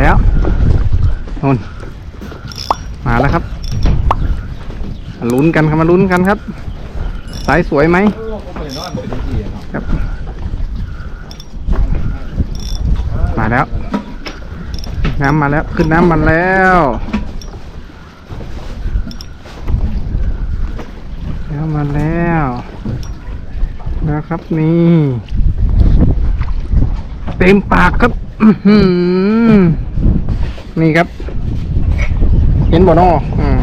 แล้วนนมาแล้วครับมาลุ้นกันครับมาลุ้นกันครับ สายสวยไหมครับ มาแล้ว น้ำมาแล้ว ขึ้นน้ำมันแล้วน้ำมาแล้วนะครับนี่ เต็มปากครับ นี่ครับ เห็นบ่นออืม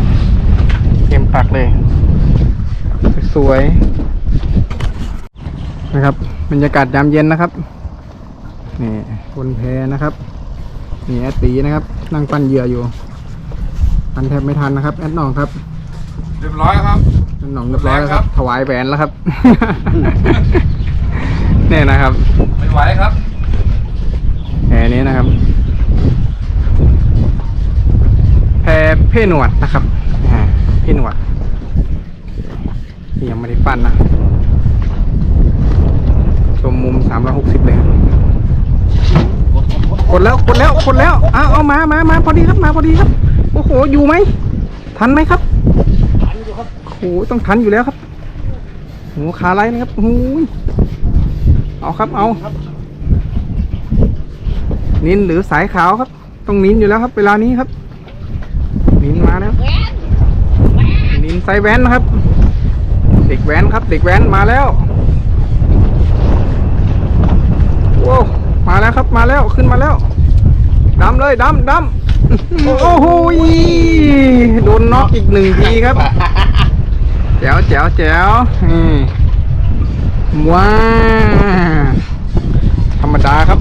เต็มปากเลย สวยๆนะครับ บรรยากาศยามเย็นนะครับ นี่บนแพนะครับ นี่แอดตีนะครับ นั่งปั้นเหยื่ออยู่ ปั้นแทบไม่ทันนะครับ แอดหน่องครับเรียบร้อยครับแอดหน่องเรียบร้อยแล้วครับ ถวายแหวนแล้วครับ เนี่ยนะครับ ไม่ไหวครับแพ นี้นะครับ แพเพ่หนวดนะครับอ่าเพ่หนวดยังไม่ได้ปั้นนะชมมุมสามร้อยหกสิบเลยกดแล้วกดแล้วกดแล้วเอาเอามามามาพอดีครับมาพอดีครับโอ้โหอยู่ไหมทันไหมครับทันอยู่ครับโอ้โหต้องทันอยู่แล้วครับโอ้โหขาไล่นะครับโอ้โหเอาครับเอา นินหรือสายขาวครับ ต้องนินอยู่แล้วครับ เวลานี้ครับ นินมาแล้วนินไซแวนนะครับ เด็กแวนครับ เด็กแวนมาแล้วโว้วมาแล้วครับมาแล้วขึ้นมาแล้วดำเลยดำดำโอ้โหโดนน็อกอีกหนึ่งทีครับแจ๋วแจ๋วแจ๋วว้าธรรมดาครับ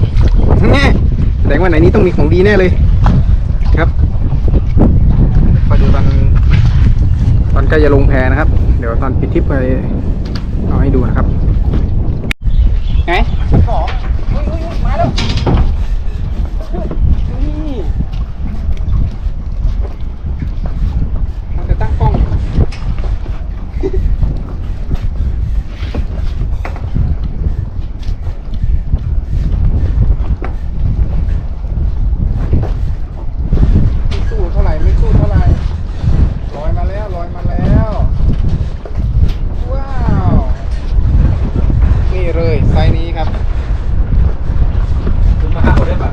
แส ดงว่าไหนนี้ต้องมีของดีแน่เลย ครับมาดูตอนตอนใกล้จะลงแพนะครับ เดี๋ยวตอนปิดทริปไปเอาให้ดูนะครับ ไงมาแล้วจะตั้งกล้อง ไม่สู้เท่าไหร่ไม่สู้เท่าไหร่ลอยมาแล้วลอยมาแล้ว ว้าว นี่เลยไซส์นี้ครับ คุณมาห้าคนได้ปะ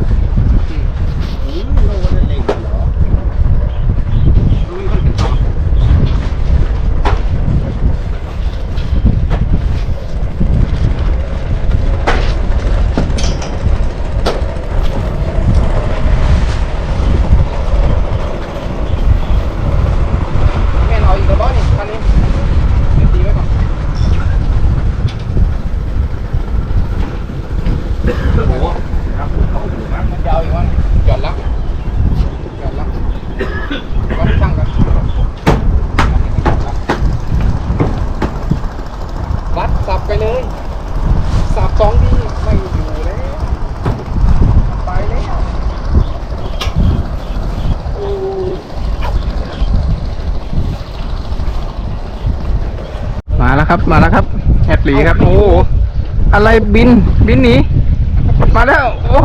แม่นเอาอีกแล้วบอนี่คันนี้เดี๋ยวตีไว้ก่อน โอ้โหครับเขาอยู่นะ มันจะเอาอีกวันหย่อนละหย่อนละวัดช่างกันวัดสับ ไปเลยสับสองทีไม่อยู่แล้วไปแล้วโอ้มาแล้วครับมาแล้วครับแอดหลีครับโอ้โหอะไรบินบินหนีมาแล้ว โอ้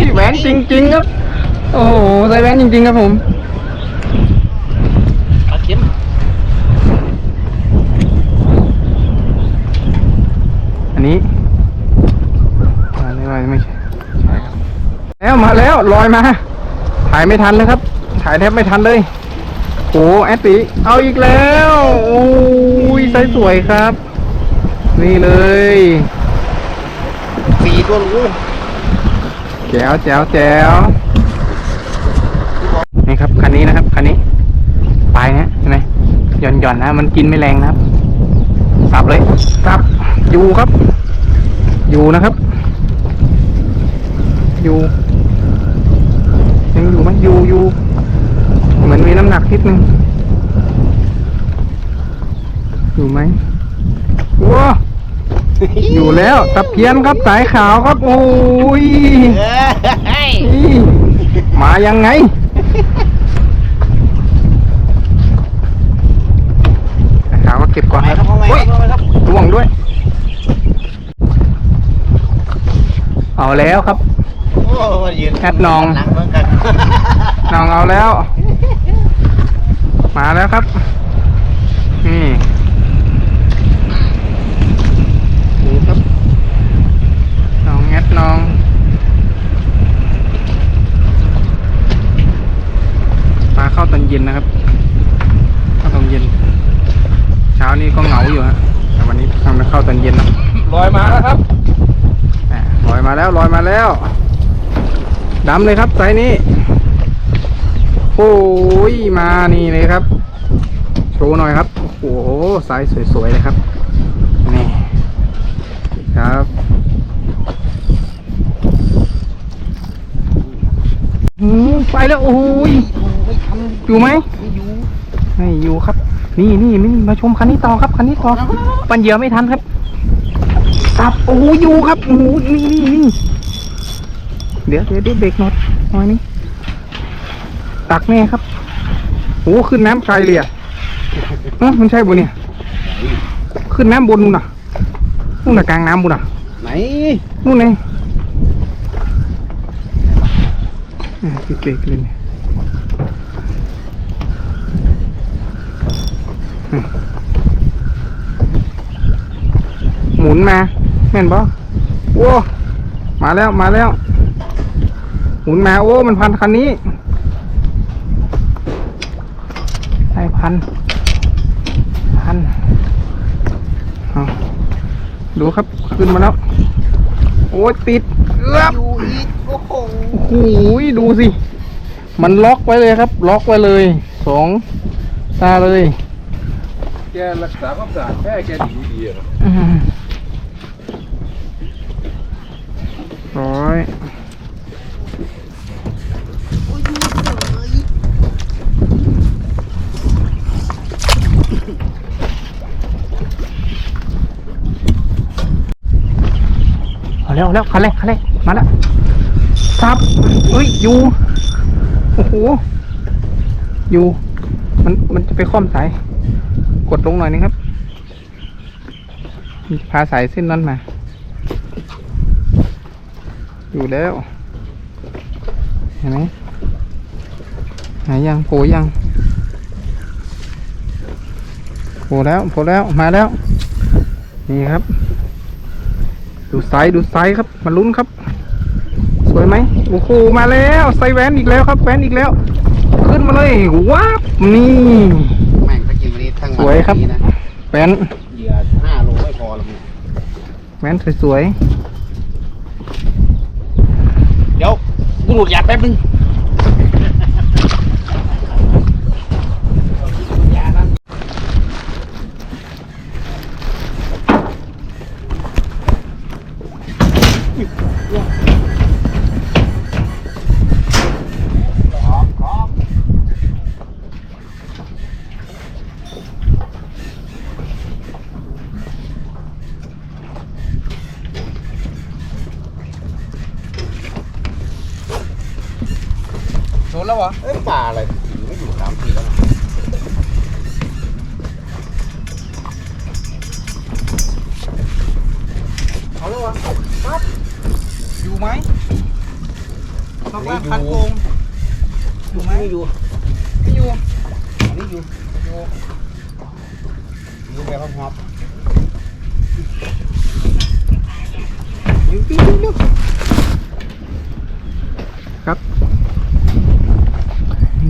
ยแหวนจริง ๆ ครับ โอ้โหใส่แหวนจริง ๆ ครับผม ปลาเข็ม อันนี้มาเลยว่าไม่ใช่ใช่ครับ แล้วมาแล้วลอยมา ถ่ายไม่ทันเลยครับ ถ่ายแทบไม่ทันเลยโอ้แอดตีเอาอีกแล้วโอ้ยไซส์สวยครับ นี่เลยสี่ตัวรู้แจ๋วแจ๋วแจ๋วนี่ครับคันนี้นะครับคันนี้ปลายนะเห็นไหมหย่อนหย่อนๆนะ มันกินไม่แรงนะครับสับเลยสับอยู่ครับ อยู่นะครับ อยู่ยังอยู่ไหมอยู่อยู่เหมือ นมีน้ำหนักนิดนึงอยู่ไหมว้าอยู่แล้วตะเพียนครับสายขาวครับ โอ้ยนี่มายังไงนะครับว่าเก็บก่อนครับเฮ้ยร่วงด้วย เอาแล้วครับโอ้มายืนแอดนองหลังเหมือนกันน้องเอาแล้ว มาแล้วครับ นี่ดูครับน้องแอดน้อง ปลาเข้าตอนเย็นนะครับ เข้าตอนเย็น เช้านี้ก็เหงาอยู่ฮะ แต่วันนี้ทำเข้าตอนเย็นนะลอยมาแล้วครับแหม่ลอยมาแล้วลอยมาแล้วดำเลยครับไซส์นี้โอ้ ยมานี่เลยครับ โชว์หน่อยครับ โอ้โหไซส์สวยๆเลยครับ นี่ครับ ไปแล้วโอ้ยอยู่ไหมไม่อยู่ครับ นี่นี่นี่มาชมคันนี้ต่อครับคันนี้ต่อปันเหยื่อไม่ทันครับครับโอ้โหอยู่ครับโอ้นี่นี่นี่เดี๋ยวเดี๋ยวเดี๋ยวเบรกหน่อยหน่อยนี้ ตักแน่ครับโอ้ขึ้นน้ำไกลเลยอะเอ้ามันใช่บุเนี่ย ขึ้นน้ำบนนู่นน่ะนู่นน่ะกลางน้ำบุนน่ะ ไหนนู่นเองอะติดเบรกเลยเนี่ยอืมหมุนมาแม่นบ่โอ้มาแล้วมาแล้ว หมุนมาโอ้ มันพันคันนี้ได้ พัน พันเอาดูครับ ขึ้นมาแล้ว โอ้ยติดเกือบอยู่อีกโอ้โหโอ้โหดูสิ มันล็อกไว้เลยครับ ล็อกไว้เลยสองตาเลยแกรักษาความสะอาดแค่แกดีดีๆอะอืมร้อย เอาแล้วเอาแล้วคันแรกคันแรกมาแล้วซับเฮ้ยอยู่โอ้โหอยู่ มันมันจะไปคล้อมสาย กดลงหน่อยนึงครับมันจะพาสายเส้นนั้นมา อยู่แล้ว เห็นไหมหายยังโผล่ยังโผล่แล้วโผล่แล้วมาแล้ว นี่ครับ ดูไซส์ดูไซส์ครับมาลุ้นครับ สวยไหมโอ้โหมาแล้วไซส์แวนอีกแล้วครับแวนอีกแล้ว ขึ้นมาเลยว้าบนี่แม่งถ้ากินวันนี้ทั้งวันสวยครับนี้นะแวนเหยื่อห้าโลไม่พอหรอกมึงแวนสวยเดี๋ยวกูหลุดยาแป๊บนึง ๆโดนแล้ว เหรอเอ้ยป่าอะไรถึงไม่อยู่สามทีแล้วนะเอาแล้วเหรอครับอยู่ไหมนอกบ้านคันโกงอยู่ไหมไม่อยู่ไม่อยู่อันนี้อยู่อยู่อยู่แบบหอบอยู่อยู่อยู่อยู่ครับ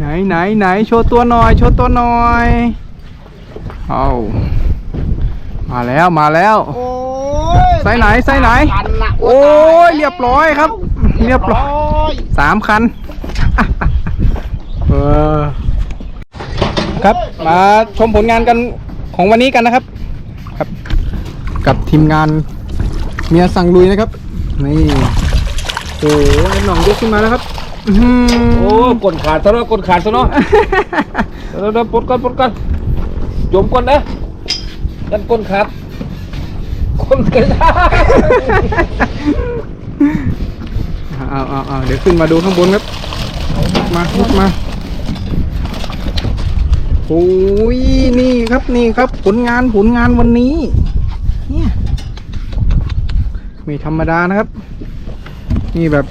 ไหนไหนไหนโชว์ตัวหน่อยโชว์ตัวหน่อยเอามาแล้วมาแล้วโอ้ไซส์ไหนไซส์ไหน คันน่ะโอ้ยเรียบร้อยครับ เรียบร้อยยสามคันเออครับมาชมผลงานกันของวันนี้กันนะครับ ครับ กับทีมงานเมียสั่งลุยนะครับนี่โอ้โหไอ้หน่องยกขึ้นมาแล้วครับอื้อหื โอ้อกดขาดซะเนาะกดขาดซะเนาะเดี๋ยวเดี๋ยวปลดก่อนปลดก่อนโยมก่อนนะกันก้นขาดก้นกระดาเอาเอาเอาเดี๋ยวขึ้นมาดูข้างบนครับมาลุกมาโอ้ยนี่ครับนี่ครับ ผลงานผลงานวันนี้ เนี่ยไม่ธรรมดานะครับ นี่แบบ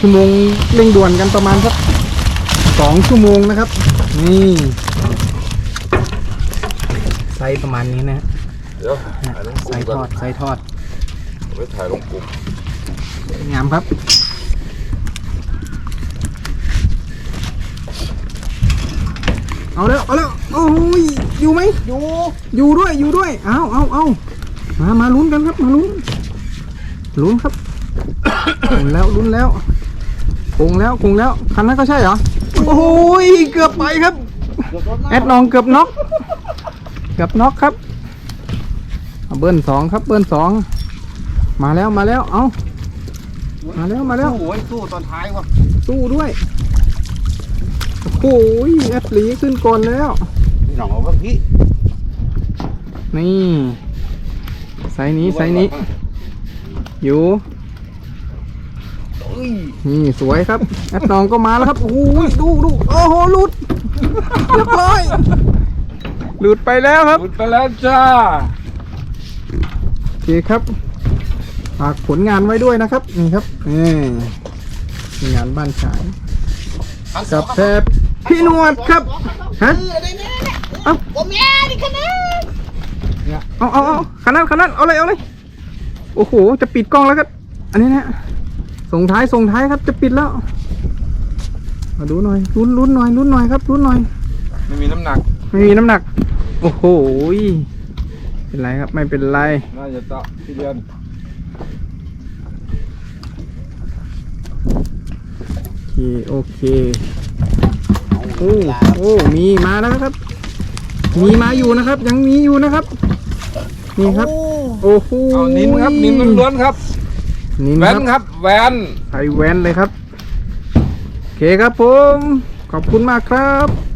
ชั่วโมงเร่งด่วนกันประมาณสักสองชั่วโมงนะครับ นี่ไซส์ประมาณนี้นะฮะเดี๋ยวถ่ายลงกไซลุ่มส์ทกัอนดไซส์ทอดไว้ถ่ายลงกลุ่มงามครับ เอาแล้วเอาแล้วโอ้ยอยู่ไหมอยู่อยู่ด้วยอยู่ด้วยเอาเอาเอามามาลุ้นกันครับมาลุ้นลุ้นครับ ลุ้นแล้วลุ้นแล้ว คงแล้วคงแล้วคันนั้นก็ใช่เหรอโอ้ยเกือบไปครับ แอดนองเกือบน็อกเกือบน็อกครับเอาเบิ้ลสองครับเบิ้ลสองมาแล้วมาแล้วเอามาแล้วมาแล้วโอ้ยสู้ตอนท้ายวะสู้ด้วยโอ้โหแอดหลีขึ้นก่อนแล้วพี่น้องเอาบ้างพี่นี่ไซส์นี้ไซส์นี้อยู่เอ้ย นี่สวยครับแอดนองก็มาแล้วครับโอ้โหดูดูโอ้โหหลุดเรียบร้อยหลุดไปแล้วครับหลุดไปแล้วจ้าโอเคครับฝากผลงานไว้ด้วยนะครับนี่ครับนี่งานบ้านฉายกับแทบพี่นวดครับฮะเอาผมแย่ดิคะแนนเอาเอาเอาขนาดขนาดเอาเลยเอาเลยโอ้โหจะปิดกล้องแล้วครับอันนี้นะ ส่งท้ายส่งท้ายครับจะปิดแล้วมาดูหน่อยลุ้นลุ้นหน่อยลุ้นหน่อยครับลุ้นหน่อยไม่มีน้ำหนักไม่มีน้ำหนัก โอ้โหเป็นไรครับไม่เป็นไรน่าจะเจาะที่เดือนโอเคโอเคโอ้โอ้มีมาแล้วนะครับ มีมาอยู่นะครับ ยังมีอยู่นะครับ นี่ครับ โอ้โหเอานิ้นครับนิ้นล้วนๆครับ นินแว่คนรับครับแวนใส่แว่นเลยครับ โอเคครับผม ขอบคุณมากครับ